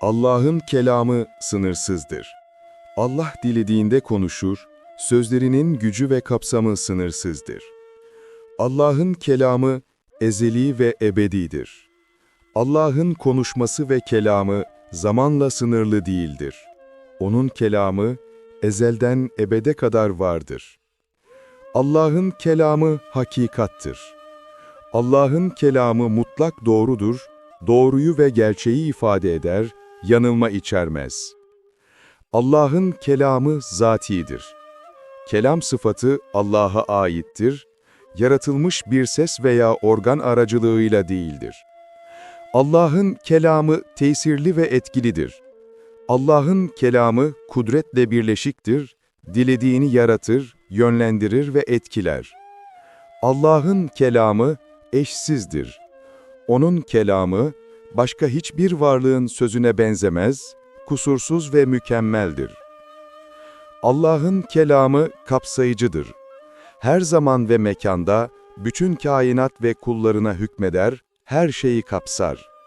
Allah'ın kelamı sınırsızdır. Allah dilediğinde konuşur, sözlerinin gücü ve kapsamı sınırsızdır. Allah'ın kelamı ezeli ve ebedidir. Allah'ın konuşması ve kelamı zamanla sınırlı değildir. Onun kelamı ezelden ebede kadar vardır. Allah'ın kelamı hakikattır. Allah'ın kelamı mutlak doğrudur, doğruyu ve gerçeği ifade eder, yanılma içermez. Allah'ın kelamı zatidir. Kelam sıfatı Allah'a aittir, yaratılmış bir ses veya organ aracılığıyla değildir. Allah'ın kelamı tesirli ve etkilidir. Allah'ın kelamı kudretle birleşiktir, dilediğini yaratır, yönlendirir ve etkiler. Allah'ın kelamı eşsizdir. Onun kelamı başka hiçbir varlığın sözüne benzemez, kusursuz ve mükemmeldir. Allah'ın kelamı kapsayıcıdır. Her zaman ve mekanda bütün kainat ve kullarına hükmeder, her şeyi kapsar.